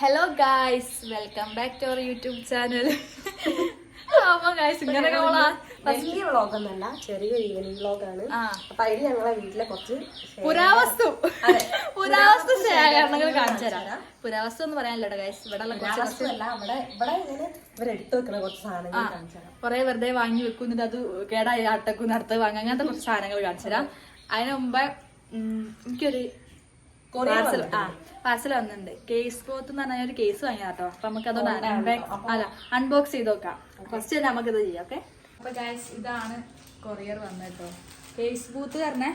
Hello guys welcome back to our YouTube channel വലിയ ചെറിയ ചെറിയൊരു ഈവനിങ് വ്ളോഗാണ്. അപ്പൊ അതിൽ ഞങ്ങളെ വീട്ടിലെ കുറച്ച് പുരാവസ്തു. പുരാവസ്തു ശേഖരണങ്ങൾ കാണിച്ചു തരാം. പുരാവസ്തു എന്ന് പറയാനല്ലോ ഗായ്സ് ഇവിടെ കുറെ വെറുതെ വാങ്ങി വെക്കും അത് കേടായി അട്ടക്കും അടുത്ത് വാങ്ങാൻ അങ്ങനത്തെ കുറച്ച് സാധനങ്ങൾ കാണിച്ചു തരാം. അതിനു മുമ്പ് എനിക്കൊരു പാർസൽ ആ പാർസൽ വന്നിട്ടുണ്ട്. കേസ് ക്ലോത്ത് എന്ന് പറഞ്ഞ ഒരു കേസ് വാങ്ങിയാ കേട്ടോ അപ്പൊ നമുക്ക് അതൊന്ന് അൺബോക്സ് അല്ല അൺബോക്സ് ചെയ്ത് നോക്കാം. ഫസ്റ്റ് തന്നെ നമുക്ക് ഇത് ചെയ്യാം ഓക്കെ അപ്പൊ ഗൈസ് ഇതാണ് കൊറിയർ വന്നത് കേട്ടോ കേസ് ബൂത്ത് പറഞ്ഞ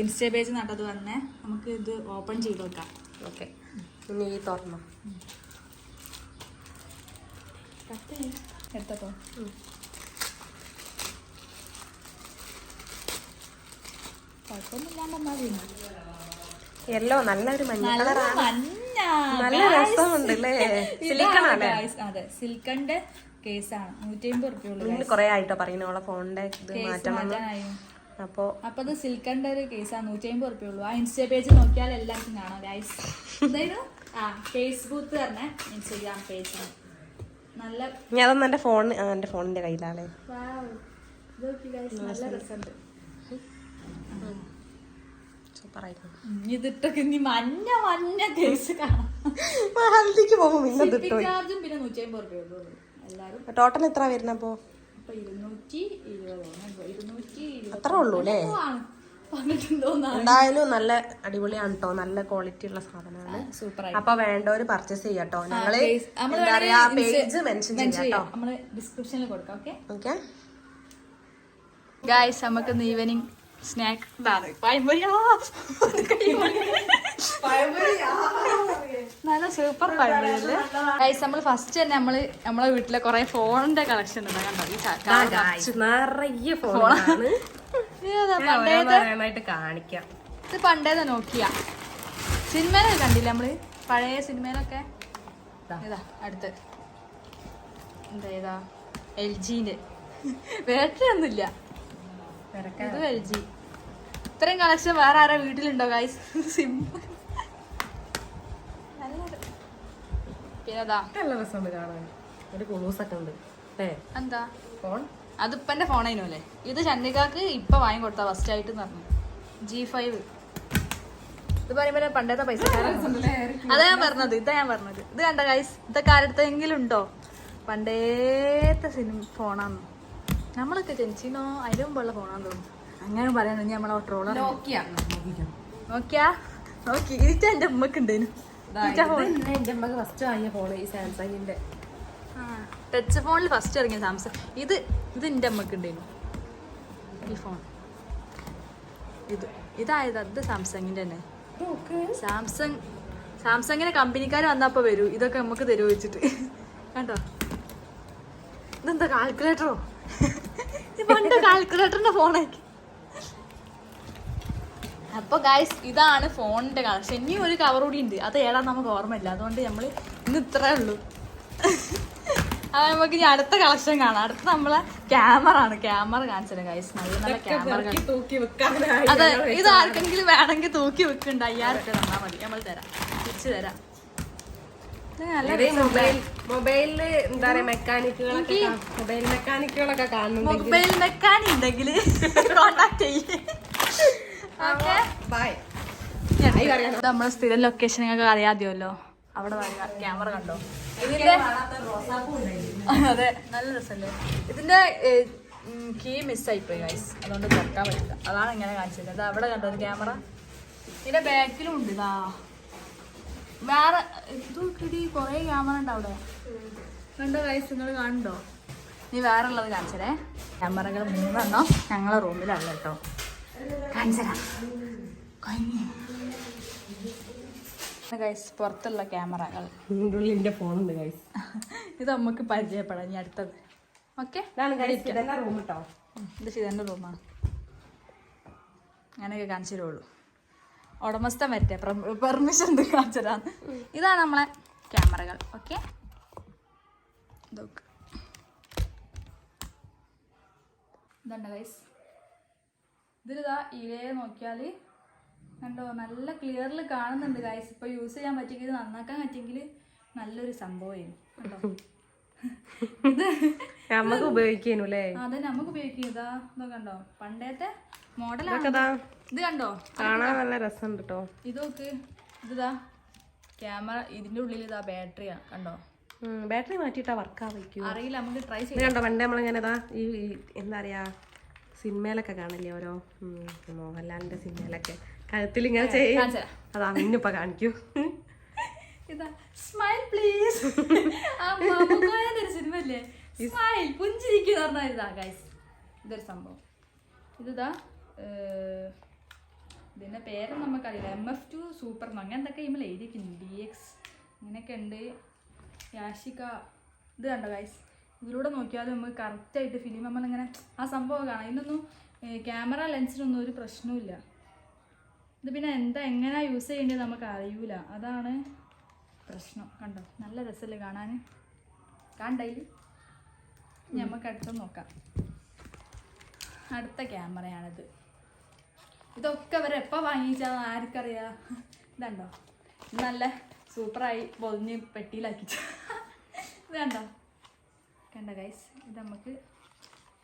ഇൻസ്റ്റാ പേജ് നട്ടത് വന്നേ നമുക്ക് ഇത് ഓപ്പൺ ചെയ്ത് നോക്കാം. ഓക്കെ ഇനി ഈ തുറന്നു. എടുത്തോ കുഴപ്പമൊന്നുമില്ലാണ്ട് എന്നാ ചെയ്യുന്നത് യെല്ലോ നല്ലൊരു മഞ്ഞ കളറാണ് നല്ല രസമുണ്ട് അല്ലേ സിലിക്കൺ അതെ സിൽക്കന്റെ കേസാണ് നൂറ്റി അമ്പത് നിങ്ങൾ കൊറേ ആയിട്ടോ പറയുന്നു ഫോണിന്റെ ഇത് മാറ്റണം അപ്പോ അപ്പൊ അത് സിൽക്കന്റെ ഒരു കേസാണ് നൂറ്റി അമ്പത് റുപ്യുള്ളൂ ആ ഇൻസ്റ്റാ പേജ് നോക്കിയാൽ എല്ലാവർക്കും കാണാം ഗൈസ് ആ ഫേസ്ബുക്ക് തന്നെ ഇൻസ്റ്റാഗ്രാം പേജ് നല്ല ഞാൻ എന്റെ ഫോൺ എന്റെ ഫോണിന്റെ കയ്യിലാണേ നല്ല രസമുണ്ട്. ഉം, ഇതിട്ടൊക്കെ നീ മഞ്ഞ മഞ്ഞ കേസ് കാണാം. ഹൽദിക്ക് ചാർജും പിന്നെ നൂറ്റി രൂപ റുപ്യുള്ളൂ എല്ലാരും ടോട്ടൽ എത്ര വരുന്നപ്പോ അപ്പൊ? ഇരുന്നൂറ്റി ഇരുപതോ ഇരുന്നൂറ്റി അത്രേ ഉള്ളൂ അല്ലേ? എന്തായാലും നല്ല അടിപൊളിയാണ് കേട്ടോ നല്ല ക്വാളിറ്റി ഉള്ള സാധനമാണ്. സൂപ്പർ അപ്പൊ വേണ്ടവര് പർച്ചേസ് ചെയ്യാട്ടോ ഞങ്ങൾ നമ്മൾ എന്താ പറയാ പേജ് മെൻഷൻ ചെയ്യാം കേട്ടോ നമ്മൾ ഡിസ്ക്രിപ്ഷനിൽ കൊടുക്കാം ഓക്കെ ഓക്കെ ഗായ്സ് നമുക്ക് ഈവനിങ് സ്നാക്ക് പഴംപൊരിയാ നല്ല സൂപ്പർ പഴംപൊരി ഗായ്സ് നമ്മൾ ഫസ്റ്റ് തന്നെ നമ്മൾ നമ്മളെ വീട്ടിലെ കൊറേ ഫോണിന്റെ കളക്ഷൻ ഉണ്ട് കണ്ടോ? ഈ. നിറയെ ഫോണാണ് കാണിക്കാം. ഇത് പണ്ടേത് നോക്കിയ. സിനിമയിലൊക്കെ കണ്ടില്ല നമ്മൾ? പഴയ സിനിമയിലൊക്കെ ഇതാ അടുത്ത്. എന്താ എൽ ജിന്റെ വേട്ടയൊന്നുമില്ല ഒന്നുമില്ല ഇത് ഇത്രയും കളക്ഷൻ വേറെ ആരാ വീട്ടിലുണ്ടോ ഗൈസ് അതിപ്പന്റെ നല്ല രസമുണ്ട് കാണാൻ. ഒരു കുളൂസൊക്കെ ഉണ്ട്. അല്ലേ? എന്താ? ഫോൺ അതിപ്പോ എന്റെ ഫോണായിരുന്നു അല്ലേ? ഇത് ചന്ദികാക്ക് ഇപ്പൊ വാങ്ങി കൊടുത്ത ഫസ്റ്റ് ആയിട്ട് പറഞ്ഞു. ജി ഫൈവ് ഇത് പറയുമ്പോ പണ്ടത്തെ പൈസ അതാ ഞാൻ പറഞ്ഞത് ഇതാ ഞാൻ പറഞ്ഞത്. ഇത് കണ്ട ഗൈസ് ഇതൊക്കെ ആരടുത്തെങ്കിലും ഉണ്ടോ? പണ്ടേത്തെ സിനിമ ഫോണാന്ന് നമ്മളൊക്കെ ജനിച്ചിനോ അതിന് മുമ്പുള്ള ഫോണാന്ന് തോന്നുന്നു. അങ്ങനെ ഇനി നമ്മളെ ട്രോളർ നോക്കിയ നോക്കിയാ നോക്കി ഇത് എന്റെ ഉമ്മക്ക് ഉണ്ടേനു. എന്റെ ഫസ്റ്റ് വാങ്ങിയ ഫോൺ ഈ ടച്ച് ഫോണിൽ ഫസ്റ്റ് ഇറങ്ങിയ സാംസങ്. ഇത് ഇത് എന്റെ അമ്മയ്ക്ക് ഉണ്ടേനു. ഈ ഫോൺ ഇത് ഇതായത് അത് സാംസങ്ങിന്റെ തന്നെ. സാംസങ് സാംസങ്ങിന്റെ കമ്പനിക്കാർ വന്നപ്പോ വരൂ. ഇതൊക്കെ നമുക്ക് തരുമോ വെച്ചിട്ട് കണ്ടോ? ഇതെന്താ കാൽക്കുലേറ്ററോ പണ്ട് കാൽക്കുലേറ്ററിന്റെ ഫോണാക്കി അപ്പൊ ഗായ്സ് ഇതാണ് ഫോണിന്റെ കളക്ഷൻ ഇനിയും ഒരു കവർ കൂടി ഉണ്ട്. അത് ഏടാ നമുക്ക് ഓർമ്മയില്ല. അതുകൊണ്ട് നമ്മൾ ഇന്ന് ഇത്രേ ഉള്ളൂ. അത് നമുക്ക് ഇനി അടുത്ത കളക്ഷൻ കാണാം. അടുത്ത നമ്മളെ ക്യാമറ ആണ്. ക്യാമറ കാണിച്ചത് ഗായ്സ് നല്ല നല്ല ക്യാമറ അതെ ഇത് ആർക്കെങ്കിലും വേണമെങ്കിൽ തൂക്കി വെക്കണ്ട അയ്യായിരം റുപ്യ തന്നാ മതി. നമ്മൾ തരാം. തിരിച്ചു തരാം. മൊബൈൽ മൊബൈലിൽ എന്താ പറയാ മെക്കാനിക്കുകളൊക്കെ മൊബൈൽ മെക്കാനിക്കുകളൊക്കെ മൊബൈൽ മെക്കാനി ഉണ്ടെങ്കിൽ കോണ്ടാക്ട് ചെയ്യേ. ഓക്കെ. ബൈ നമ്മളെ സ്ഥിരം ലൊക്കേഷനൊക്കെ അറിയാതെയല്ലോ അവിടെ ക്യാമറ കണ്ടോ? ഇതിന്റെ അതെ നല്ല രസമല്ലേ? ഇതിന്റെ കീ മിസ്സായി പോയി ഗൈസ് അതുകൊണ്ട് തുറക്കാൻ പറ്റില്ല. അതാണ് ഇങ്ങനെ കാണിച്ചത്. അത് അവിടെ കണ്ടോ ഒരു ക്യാമറ ഇതിന്റെ ബാക്കിലും ഉണ്ട് ഇതാ. വേറെ ഇത് കിടി കൊറേ ക്യാമറ ഉണ്ട് അവിടെ. കണ്ടോ വയസ്സ് നിങ്ങൾ കാണണ്ടോ നീ വേറെ ഉള്ളത് കാണിച്ചതേ ക്യാമറകൾ മൂന്നെണ്ണം ഞങ്ങളെ റൂമിലല്ല കേട്ടോ. കാണിച്ചരാ. ഗൈസ് പുറത്തുള്ള ക്യാമറകൾ. ഉള്ളിന്റെ ഫോണുണ്ട് ഗൈസ് ഇത് നമുക്ക് പരിചയപ്പെടാം ഇനി അടുത്തത്. ഓക്കെ റൂം കേട്ടോ ഇത് ഷിതന്റെ റൂമാണ് അങ്ങനെയൊക്കെ കാണിച്ചു തരുള്ളൂ. ഉടമസ്ഥൻ വരട്ടെ. പെർമിഷൻ കാണിച്ചതാണ്. ഇതാണ് നമ്മളെ ക്യാമറകൾ. ഓക്കെ ഇതിലിതാ ഇലേ നോക്കിയാൽ കണ്ടോ? നല്ല ക്ലിയറിൽ കാണുന്നുണ്ട് ഗൈസ് ഇപ്പൊ യൂസ് ചെയ്യാൻ പറ്റിയെങ്കിൽ നന്നാക്കാൻ പറ്റിയെങ്കിൽ നല്ലൊരു സംഭവമായിരുന്നു. കേട്ടോ ഇത് നമുക്ക് ഉപയോഗിക്കാനു അല്ലേ അതെ നമുക്ക് ഉപയോഗിക്കും. ഇതാ ഇതൊക്കെ കണ്ടോ? പണ്ടത്തെ മോഡലാണ് ദാ ഇത്. കണ്ടോ? കാണാൻ നല്ല രസമുണ്ട് കേട്ടോ ഇതൊക്കെ ഇതാ ക്യാമറ ഇതിന്റെ ഉള്ളിൽ ഇതാ ബാറ്ററിയാ കണ്ടോ? ബാറ്ററി മാറ്റിയിട്ടാ വർക്ക് വയ്ക്കൂ അറിയില്ല നമുക്ക് ട്രൈ ഇത് ചെയ്യാം. കണ്ടോ പണ്ട് നമ്മളിങ്ങനെ ഇതാ ഈ എന്താ പറയാ സിനിമയിലൊക്കെ കാണില്ലേ ഓരോ? മോഹൻലാലിന്റെ സിനിമയിലൊക്കെ. കഴുത്തിൽ ഇങ്ങനെ ചെയ്യും. അതാ മിന്നിപ്പ കാണിക്കൂ. ഇതാ സ്മൈൽ പ്ലീസ് ഒരു സിനിമ അല്ലേ സ്മൈൽ പുഞ്ചിരിക്കുക പറഞ്ഞാൽ ഇതാ ഗൈസ് ഇതൊരു സംഭവം. ഇതാ ഇതിന്റെ പേര് നമുക്കറിയില്ല. എം എഫ് ടു സൂപ്പർ അങ്ങനെ എന്തൊക്കെ ഇമ്മൾ എഴുതിയിരിക്കുന്നു. ഡി എക്സ് ഇങ്ങനെയൊക്കെ ഉണ്ട്. യാഷിക ഇത് കണ്ടോ ഗൈസ് ഇതിലൂടെ നോക്കിയാലും നമുക്ക് കറക്റ്റായിട്ട് ഫിലിം നമ്മളിങ്ങനെ ആ സംഭവം കാണാം. ഇതിനൊന്നും ക്യാമറ ലെൻസിനൊന്നും ഒരു പ്രശ്നവുമില്ല. ഇത് പിന്നെ എന്താ എങ്ങനെയാണ് യൂസ് ചെയ്യേണ്ടത് നമുക്ക് അറിയൂല അതാണ് പ്രശ്നം. കണ്ടോ? നല്ല രസമല്ലേ കാണാൻ കണ്ടതിൽ നമുക്ക് അടുത്ത് നോക്കാം. അടുത്ത ക്യാമറയാണിത്. ഇതൊക്കെ അവർ എപ്പോൾ വാങ്ങിച്ചാൽ ആർക്കറിയാ? ഇതുണ്ടോ? ഇത് നല്ല സൂപ്പറായി പൊതിഞ്ഞ് പെട്ടിയിലാക്കി ഇത് കണ്ടോ? ഗൈസ് ഇത് നമുക്ക്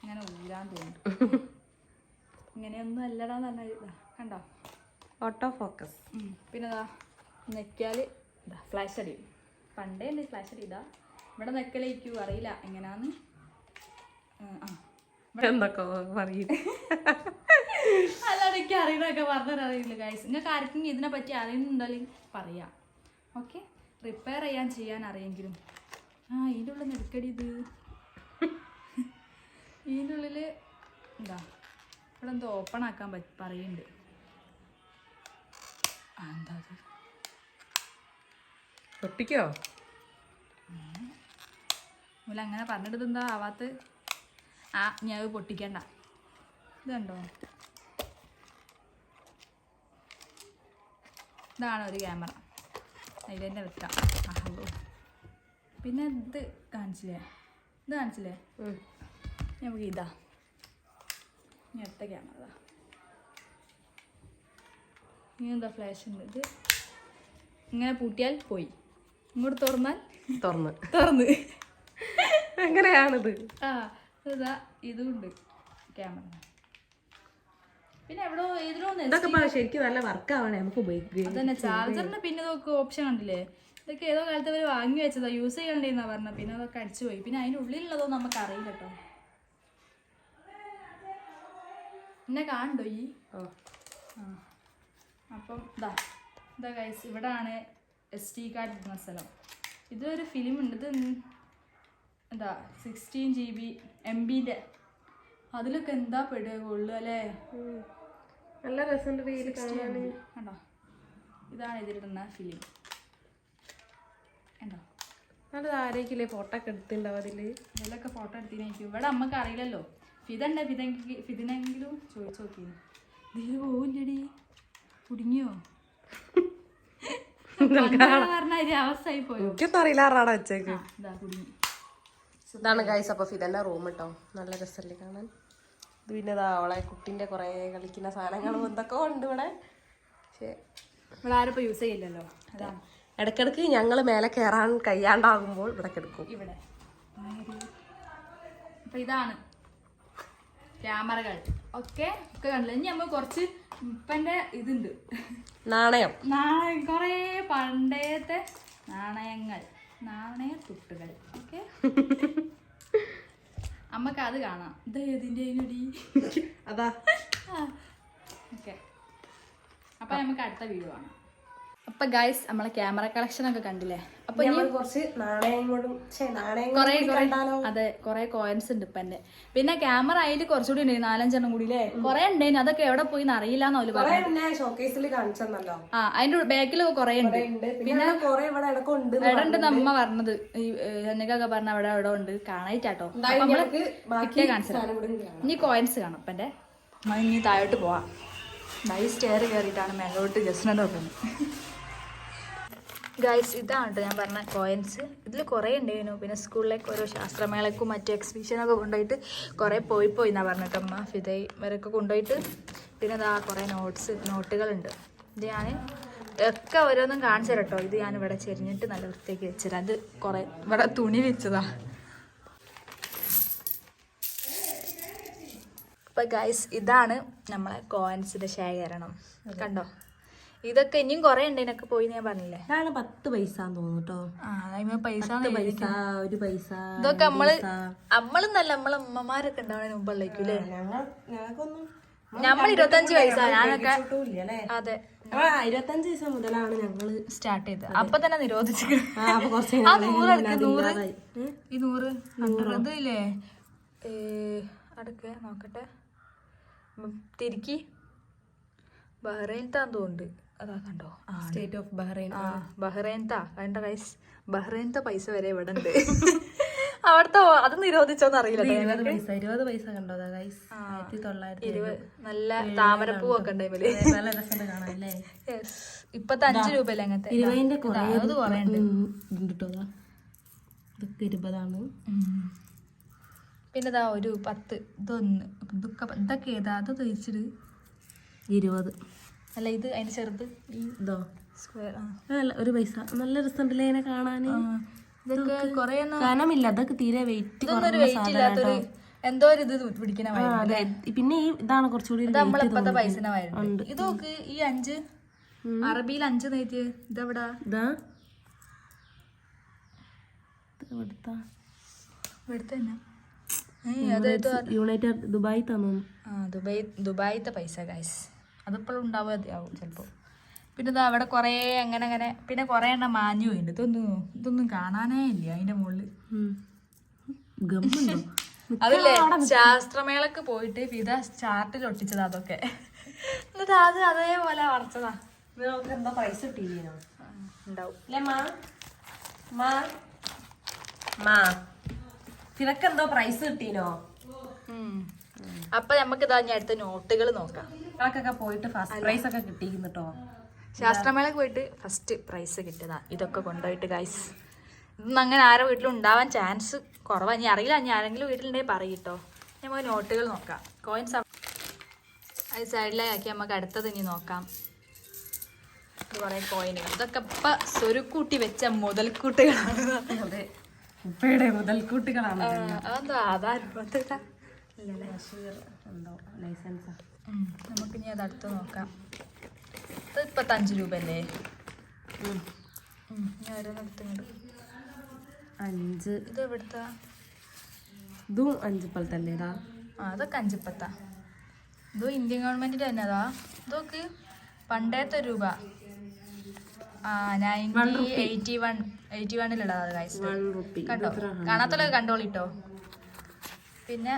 ഇങ്ങനെ ഊരാൻ തോന്നുന്നു ഇങ്ങനെയൊന്നും അല്ലടാന്ന് പറഞ്ഞാൽ ഇതാ. കണ്ടോ? ഓട്ടോ ഫോക്കസ് പിന്നെ ഇതാ നെക്കിയാൽ ഇതാ ഫ്ലാഷ് അടിയും പണ്ടേ ഉണ്ട് ഫ്ലാഷ് അടി? ഇതാ ഇവിടെ നെക്കലേക്കു അറിയില്ല. എങ്ങനെയാന്ന് എന്തൊക്കെ പറയും? അതാണ് എനിക്ക് അറിയണൊക്കെ പറഞ്ഞറിയില്ല ഗൈസ് നിങ്ങൾക്ക് ആർക്കും ഇതിനെ പറ്റി അറിയുന്നുണ്ടെങ്കിൽ പറയാം. ഓക്കെ റിപ്പയർ ചെയ്യാൻ ചെയ്യാൻ അറിയെങ്കിലും. ആ ഇതിന്റെ ഉള്ളിൽ നെടുക്കടി ഇത്. ഇതിന്റെ ഉള്ളിൽ എന്താ? ഇവിടെ എന്തോ ഓപ്പൺ ആക്കാൻ പറ്റി പറയുന്നുണ്ട്. എന്താ അത് പൊട്ടിക്കോ? മൂല അങ്ങനെ പറഞ്ഞിട്ട് എന്താ ആവാത്ത? ആ ഞാൻ അത് പൊട്ടിക്കണ്ട. ഇതുണ്ടോ? ഇതാണ് ഒരു ക്യാമറ. അതിൽ തന്നെ വെക്കാം. ആഹോ പിന്നെ ഇത് കാണിച്ചില്ലേ? ഇത് കാണിച്ചില്ലേ. നമുക്ക് ഇതാ. ഇനി അടുത്ത ക്യാമറ ഇനി എന്താ ഫ്ലാഷ് ഉണ്ട് ഇത്? ഇങ്ങനെ പൂട്ടിയാൽ പോയി. ഇങ്ങോട്ട് തുറന്നാൽ തുറന്ന്. തുറന്ന്. അങ്ങനെയാണിത് ആ ഇതാ ഇതുണ്ട് ക്യാമറ പിന്നെ എവിടെ ഇപ്പൊ ശരിക്കും നല്ല വർക്ക് ആവണേ നമുക്ക് ഉപയോഗിക്കുക അതന്നെ ചാർജറിന് പിന്നെ ഇതൊക്കെ ഓപ്ഷൻ കണ്ടില്ലേ? ഇതൊക്കെ ഏതോ കാലത്ത് അവർ വാങ്ങി വെച്ചതാ യൂസ് ചെയ്യണ്ടേന്നാ പറഞ്ഞ പിന്നെ അതൊക്കെ അടിച്ചു പോയി. പിന്നെ അതിന്റെ ഉള്ളിലുള്ളതോ നമുക്ക് അറിയില്ല കേട്ടോ എന്നെ കാണണ്ടോ ഈ? അപ്പം ഇതാ ഇതാ ഗൈസ് ഇവിടാണ് എസ് ടി കാർഡ് ഇടുന്ന സ്ഥലം. ഇതൊരു ഫിലിം ഉണ്ട്. ഇത് എന്താ സിക്സ്റ്റീൻ ജി ബി എം ബിന്റെ അതിലൊക്കെ എന്താ പെടുക? ഉള്ളു അല്ലേ? നല്ല രസമുണ്ട് കാണാൻ. കണ്ടോ? ഇതാണ് ഇതിലിടുന്ന ഫിലിം കണ്ടോ? നല്ലത് ആരേക്കില്ലേ ഫോട്ടോ ഒക്കെ എടുത്തിണ്ടാവും അതിൽ ഇതിലൊക്കെ ഫോട്ടോ എടുത്തിനായിരിക്കും ഇവിടെ അമ്മയ്ക്ക് അറിയില്ലല്ലോ. ഫിതണ്ട ഫിതെങ്കിൽ ഫിതിനെങ്കിലും ചോദിച്ചു നോക്കിയിരുന്നു ഇത് പോവില്ലടി കുടുങ്ങിയോ പറഞ്ഞ ഒരു അവസ്ഥയായി പോയോ എനിക്കൊന്നും അറിയില്ല വെച്ചേക്ക്. ഇതാണ് ഗൈസ് അപ്പൊ ഫിതന്റെ റൂം കേട്ടോ നല്ല രസമല്ലേ കാണാൻ. ഇത് പിന്നെ അവളെ കുട്ടിന്റെ കൊറേ കളിക്കുന്ന സാധനങ്ങളും എന്തൊക്കെ ഉണ്ട് ഇവിടെ. പക്ഷേ ഇവിടെ ആരും യൂസ് ചെയ്യില്ലല്ലോ? ഇടക്കിടക്ക് ഇടയ്ക്കിടയ്ക്ക് ഞങ്ങൾ മേലെ കയറാൻ കഴിയാണ്ടാകുമ്പോൾ ഇവിടെ കിടക്കും. ഇവിടെ. അപ്പൊ ഇതാണ്. ക്യാമറകൾ. ഓക്കെ ഒക്കെ കണ്ടില്ല? ഇനി നമ്മൾ കുറച്ച് ഇപ്പന്റെ ഇതുണ്ട്. നാണയം. നാണയം കൊറേ പണ്ടേത്തെ നാണയങ്ങൾ. നാണയ തുട്ടുകൾ. ഓക്കെ? അമ്മയ്ക്ക് അത് കാണാം. ഇത് അതാ. ഓക്കെ. അപ്പൊ നമുക്ക് അടുത്ത വീഡിയോ കാണാം. അപ്പൊ ഗൈസ് നമ്മളെ ക്യാമറ കളക്ഷൻ ഒക്കെ കണ്ടില്ലേ? അപ്പൊ കുറച്ച് നാണയങ്ങളും അതെ കൊറേ കോയിൻസ് ഉണ്ട് ഇപ്പൊ എന്റെ പിന്നെ ക്യാമറ അതിൽ കുറച്ചുകൂടി ഉണ്ട് നാലഞ്ചെണ്ണം കൂടി അല്ലേ കൊറേ ഉണ്ടായിരുന്നു അതൊക്കെ എവിടെ പോയി അറിയില്ല എന്നോൽ പറഞ്ഞു ഷോക്കേസിൽ കാണിച്ചെന്നല്ലോ. ആ അതിന്റെ ബാക്കിൽ കൊറേ ഉണ്ട്. പിന്നെ കൊറേ ഇവിടെ ഉണ്ട് നമ്മ പറഞ്ഞത്. ഈ എന്നൊക്കെ പറഞ്ഞ അവിടെ എവിടെ ഉണ്ട്. കാണായിട്ടാട്ടോ. അപ്പൊ നമ്മൾ ബാക്കി കിട്ടിയ കാണിച്ചു ഇനി കോയിൻസ് കാണാം അപ്പൊ എന്റെ ഇനി താഴോട്ട് പോവാ. നൈ സ്റ്റെയർ കയറിയിട്ടാണ് മേലോട്ട് ജസ്റ്റ് നോക്കുന്നത്. ഗൈസ് ഇതാണ് കേട്ടോ ഞാൻ പറഞ്ഞ കോയിൻസ് ഇതിൽ കുറേ ഉണ്ടായിരുന്നു പിന്നെ സ്കൂളിലേക്ക് ഓരോ ശാസ്ത്രമേളക്കും മറ്റു എക്സിബിഷനൊക്കെ കൊണ്ടുപോയിട്ട് കുറേ പോയി പോയി എന്നാണ് പറഞ്ഞിട്ട് അമ്മ ഫിതൈ ഇവരൊക്കെ കൊണ്ടുപോയിട്ട് പിന്നെ ഇതാ കുറേ നോട്ട്സ് നോട്ടുകളുണ്ട് ഇത് ഞാൻ ഒക്കെ ഓരോന്നും കാണിച്ചു തരട്ടോ ഇത് ഞാൻ ഇവിടെ ചെരിഞ്ഞിട്ട് നല്ല വൃത്തിയാക്കി വെച്ചതാ. അത് കുറേ ഇവിടെ തുണി വെച്ചതാ അപ്പം ഗൈസ് ഇതാണ് നമ്മളെ കോയിൻസിന്റെ ശേഖരണം. കണ്ടോ? ഇതൊക്കെ ഇനിയും കുറെ ഉണ്ട് ഇതിനൊക്കെ പോയി ഞാൻ പറഞ്ഞില്ലേ? ഇതാണ് പത്ത് പൈസ തോന്നുട്ടോ പൈസ പൈസ ഒരു പൈസ ഇതൊക്കെ നമ്മൾ നമ്മളും നല്ല നമ്മളെ അമ്മമാരൊക്കെ ഉണ്ടാവണ മുമ്പുള്ളേക്കും അല്ലേ? ഞങ്ങൾ ഞങ്ങൾക്കൊന്നും നമ്മൾ ഇരുപത്തഞ്ച് വയസ്സാ ഞാനൊക്കെ അതെ. ഇരുപത്തഞ്ച് ദിവസം മുതലാണ് ഞങ്ങൾ സ്റ്റാർട്ട് ചെയ്തത്. അപ്പൊ തന്നെ നിരോധിച്ചു നൂറ് അടുക്ക് നൂറ്. ഈ നൂറ്. ഇത് ഇല്ലേ? ഏ, അടുക്ക് നോക്കട്ടെ. ഉം, ബഹ്റൈൻ താൻ തോന്നുന്നുണ്ട്. അതാ കണ്ടോ സ്റ്റേറ്റ് ഓഫ് ബഹ്റൈൻ ആ ബഹ്റൈൻത്താ കണ്ട റൈസ് ബഹ്റൈൻത്തെ പൈസ വരെ ഇവിടെ ഉണ്ട് അവിടുത്തെ അത് നിരോധിച്ചോന്ന് അറിയില്ല ഇരുപത് പൈസ ഇരുപത് പൈസ കണ്ടോ? ഗൈസ് ആയിരത്തി തൊള്ളായിരത്തി ഇരുപത് നല്ല താമരപ്പൂ ഒക്കെ ഇവൽ നല്ല രസം കാണാല്ലേ. ഇപ്പത്തെ അഞ്ച് രൂപയല്ലേ അങ്ങനത്തെ? ഇരുപതിന്റെ കുറേ കുറേ ഉണ്ട്. കേട്ടോ ഇതൊക്കെ ഇരുപതാണ്. പിന്നെ ഇതാ ഒരു പത്ത് ഇതൊന്ന്. ഇതൊക്കെ ഇതൊക്കെ ഏതാ? അത് തിരിച്ചിട്ട് ഇരുപത്. അല്ല ഇത് അതിന് ചെറുത്. ഈ ഇതോ? സ്ക്വയർ അല്ല, ഒരു പൈസ. നല്ല രസമുണ്ടല്ലേ ഇതിനെ കാണാന്? ഇതൊക്കെ കൊറേ കനമില്ല. അതൊക്കെ തീരെ വെയിറ്റ് ഇല്ലാത്തൊരു എന്തോ ഒരു ഇത് പിടിക്കണ. പിന്നെ ഈ ഇതാണ് കുറച്ചുകൂടി ഇത് നമ്മളിപ്പത്തെ പൈസ വരുന്നുണ്ട് ഇത് നോക്ക് ഈ അഞ്ച്. അറബിയിൽ അഞ്ച് നെയ്റ്റ് ഇതെവിടാ? ഇതാ. യുണൈറ്റഡ് ദുബായി തന്നു. ദുബായ് ദുബായിത്തെ പൈസ ഗൈസ് അതിപ്പോഴും ഉണ്ടാവാതെയാവും ചിലപ്പോൾ. പിന്നെ ഇതാ അവിടെ കുറേ അങ്ങനെ അങ്ങനെ പിന്നെ കുറേ എണ്ണം മാഞ്ഞു പോയിട്ടുണ്ട് ഇതൊന്നും ഇതൊന്നും കാണാനേ ഇല്ല അതിന്റെ മുകളിൽ. അതല്ലേ ശാസ്ത്രമേളക്ക് പോയിട്ട് വിധ ചാർട്ടിൽ ഒട്ടിച്ചതാ അതൊക്കെ. എന്നിട്ട് അത് അതേപോലെ വളർച്ചതാ നിങ്ങൾക്ക് എന്താ പ്രൈസ് കിട്ടിയില്ലോ ഉണ്ടാവും. അല്ലേ മാ? മാ? മാ? പ്രൈസ് കിട്ടീനോ. അപ്പൊ നമുക്ക് ഇതാ ഞാൻ അടുത്ത നോട്ടുകൾ നോക്കാം. നിങ്ങൾക്കൊക്കെ പോയിട്ട് ഫസ്റ്റ് പ്രൈസ് ഒക്കെ കിട്ടിയിരുന്നു കേട്ടോ ശാസ്ത്രമേളക്ക് പോയിട്ട് ഫസ്റ്റ് പ്രൈസ് കിട്ടിയതാ. ഇതൊക്കെ കൊണ്ടുപോയിട്ട് ഗൈസ് ഇന്ന് അങ്ങനെ ആരോ വീട്ടിലും ഉണ്ടാവാൻ ചാൻസ് കുറവാണ് ഇനി അറിയില്ല ഇനി ആരെങ്കിലും വീട്ടിലുണ്ടെങ്കിൽ പറയട്ടോ പോയി നോട്ടുകൾ നോക്കാം. കോയിൻസ് അത് സൈഡിലാക്കി നമുക്ക് അടുത്തത് ഇനി നോക്കാം. കുറേ കോയിനുകൾ ഇതൊക്കെ ഇപ്പൊ സ്വരുക്കൂട്ടി വെച്ച മുതൽക്കൂട്ടുകളാണ്. അതെ. ഉപ്പയുടെ മുതൽക്കൂട്ടുകളാണ് അതെന്താ? ആധാരം? അതെന്താ? ഇല്ലല്ലേ എന്തോ ലൈസൻസാ ഉം, നമുക്കിനി അത് അടുത്ത് നോക്കാം. ഇത് ഇപ്പത്തഞ്ച് രൂപ അല്ലേ ഓരോന്നെടുത്തുണ്ട് അഞ്ച്. ഇത് എവിടുത്താ? ഇതും അഞ്ച് പോലെ ആ അതൊക്കെ അഞ്ചിപ്പത്താ. ഇതും ഇന്ത്യൻ ഗവൺമെന്റിന്റെ തന്നെ അതാ ഇതൊക്കെ പണ്ടേത്തെ രൂപ. നയന്റി എയ്റ്റി വൺ എയ്റ്റി വണ്ണിലുള്ളതാ ഗൈസ് വൺ റുപ്പി കണ്ടോ? കാണാത്തല്ലോ കണ്ടോളിട്ടോ. പിന്നെ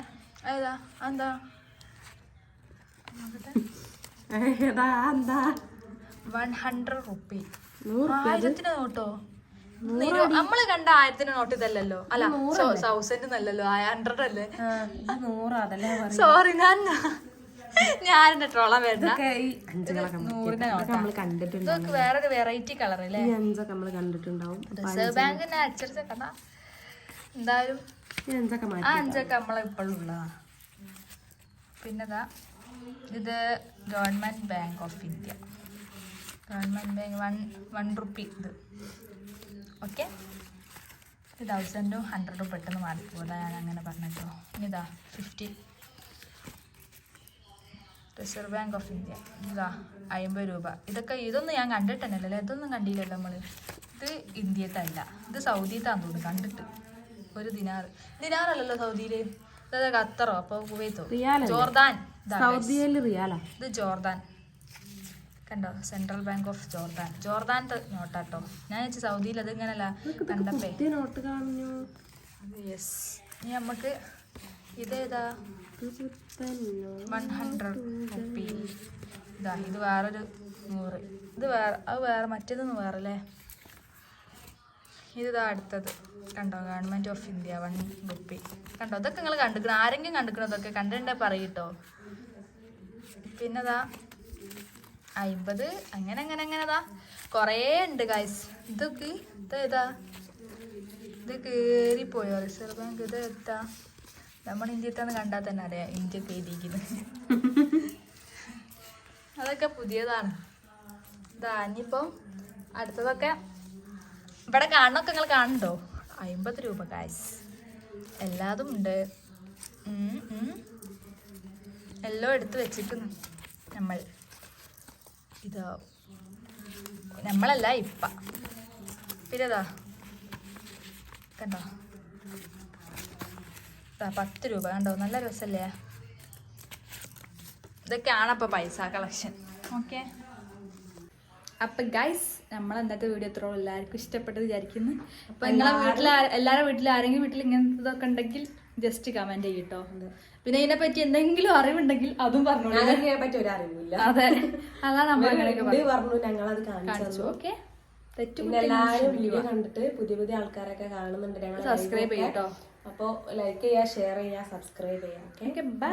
ഏതാ എന്താ ഏതാ എന്താ? വൺ ഹൺഡ്രഡ് റുപ്പി നൂറ് ആയിരത്തിന് നോട്ടോ? നമ്മൾ കണ്ട ആയിരത്തിന് നോട്ട് ഇതല്ലല്ലോ. അല്ല തൗസൻഡ് എന്നല്ലല്ലോ ഹൺഡ്രഡ് അല്ലേ? സോറി ഞാൻ എന്റെ ട്രോളാൻ വരുന്ന ഇതൊക്കെ വേറൊരു വെറൈറ്റി കളർ അല്ലേ? കണ്ടിട്ടുണ്ടാവും. റിസർവ് ബാങ്കിന്റെ അച്ചടിച്ച കഥ. എന്തായാലും ആ അഞ്ചൊക്കെ നമ്മളെ ഇപ്പോഴും ഉള്ളതാ. പിന്നെതാ ഇത് government bank of India. Government bank one one rupee ഇത്. ഓക്കെ? തൗസൻഡും ഹൺഡ്രഡും പെട്ടെന്ന് മാറിപ്പോതാ ഞാൻ അങ്ങനെ പറഞ്ഞിട്ടോ. ഇതാ fifty Reserve Bank of India. ഇതാ അമ്പത് രൂപ. ഇതൊക്കെ ഇതൊന്നും ഞാൻ കണ്ടിട്ടല്ലേ ഇതൊന്നും കണ്ടില്ലല്ലോ നമ്മൾ ഇത് ഇന്ത്യത്തല്ല. ഇത് സൗദിയത്താന്ന് തോന്നുന്നു. കണ്ടിട്ട്. ഒരു ദിനാർ ദിനാറല്ലല്ലോ സൗദിയിൽ ഇതാ ഖത്തറോ അപ്പോൾ കുവൈത്തോ? ജോർദാൻ. സൗദിയിൽ റിയാലാ. ഇത് ജോർദാൻ. കണ്ടോ? Central bank of Jordan. ജോർദാന്റെ നോട്ടാട്ടോ. ഞാൻ വെച്ചാൽ സൗദിയിൽ അത് ഇങ്ങനല്ല കണ്ടപ്പേ. നോട്ട് കാണുന്നു. യെസ് ഇനി നമുക്ക് ഇതേതാ? വൺ ഹൺഡ്രഡ് റുപ്പി ഇതാ ഇത് വേറൊരു നൂറ്. ഇത് വേറെ അത് വേറെ മറ്റേതൊന്നും വേറെ അല്ലേ ഇതാ അടുത്തത്. കണ്ടോ? Government of India one rupee കണ്ടോ? ഇതൊക്കെ നിങ്ങൾ കണ്ടിക്കണം ആരെങ്കിലും കണ്ടിക്കണോ ഇതൊക്കെ കണ്ടിട്ടുണ്ടെങ്കിൽ പറയട്ടോ പിന്നെതാ അയിമ്പത്. അങ്ങനെ അങ്ങനെ അങ്ങനെതാ. കുറേ ഉണ്ട് ഗൈസ് ഇതൊക്കെ ഇതേതാ ഇത് കേറിപ്പോയോ? റിസർവ് ബാങ്ക് ഇത് എത്താ നമ്മൾ ഇന്ത്യത്തെന്ന് കണ്ടാൽ തന്നെ അറിയാം. ഇന്ത്യ കയറിയിരിക്കുന്നത് അതൊക്കെ പുതിയതാണ്. ഇതാ ഇനിയിപ്പം അടുത്തതൊക്കെ ഇവിടെ കാണണമൊക്കെ നിങ്ങൾ കാണണ്ടോ അമ്പത് രൂപ കാശ് എല്ലാതും ഉണ്ട്. ഉം, ഉം. എല്ലാം എടുത്ത് വെച്ചിരിക്കുന്നു നമ്മൾ. ഇതാ. നമ്മളല്ല ഇപ്പ. പിന്നെതാ. കണ്ടോ? പത്ത് രൂപ. കണ്ടോ? നല്ല രസല്ലേ? ഇതൊക്കെയാണ് അപ്പൊ പൈസ കളക്ഷൻ. ഓക്കെ. അപ്പൊ ഗൈസ് നമ്മൾ ഇന്നത്തെ വീഡിയോ എത്രയോ എല്ലാവർക്കും ഇഷ്ടപ്പെട്ടത് വിചാരിക്കുന്നു. അപ്പൊ നിങ്ങളെ വീട്ടിൽ എല്ലാവരുടെ വീട്ടിൽ ആരെങ്കിലും വീട്ടിൽ ഇങ്ങനത്തെ ഇതൊക്കെ ഉണ്ടെങ്കിൽ ജസ്റ്റ് കമന്റ് ചെയ്യട്ടോ. പിന്നെ ഇതിനെ പറ്റി എന്തെങ്കിലും അറിവുണ്ടെങ്കിൽ അതും പറഞ്ഞോളൂ. ഞങ്ങൾക്ക് പറ്റി ഒരു അറിവില്ല അതെ. അതാണ് നമ്മൾ അങ്ങനെയൊക്കെ പറഞ്ഞു കാണിച്ചു ഓക്കെ. തെറ്റു പിന്നെ എല്ലാവരും വീഡിയോ കണ്ടിട്ട് പുതിയ പുതിയ ആൾക്കാരൊക്കെ കാണുന്നുണ്ട് ഞങ്ങൾ സബ്സ്ക്രൈബ് ചെയ്യട്ടോ. അപ്പോൾ ലൈക്ക് ചെയ്യുക ഷെയർ ചെയ്യുക സബ്സ്ക്രൈബ് ചെയ്യുക ഓക്കെ? ബൈ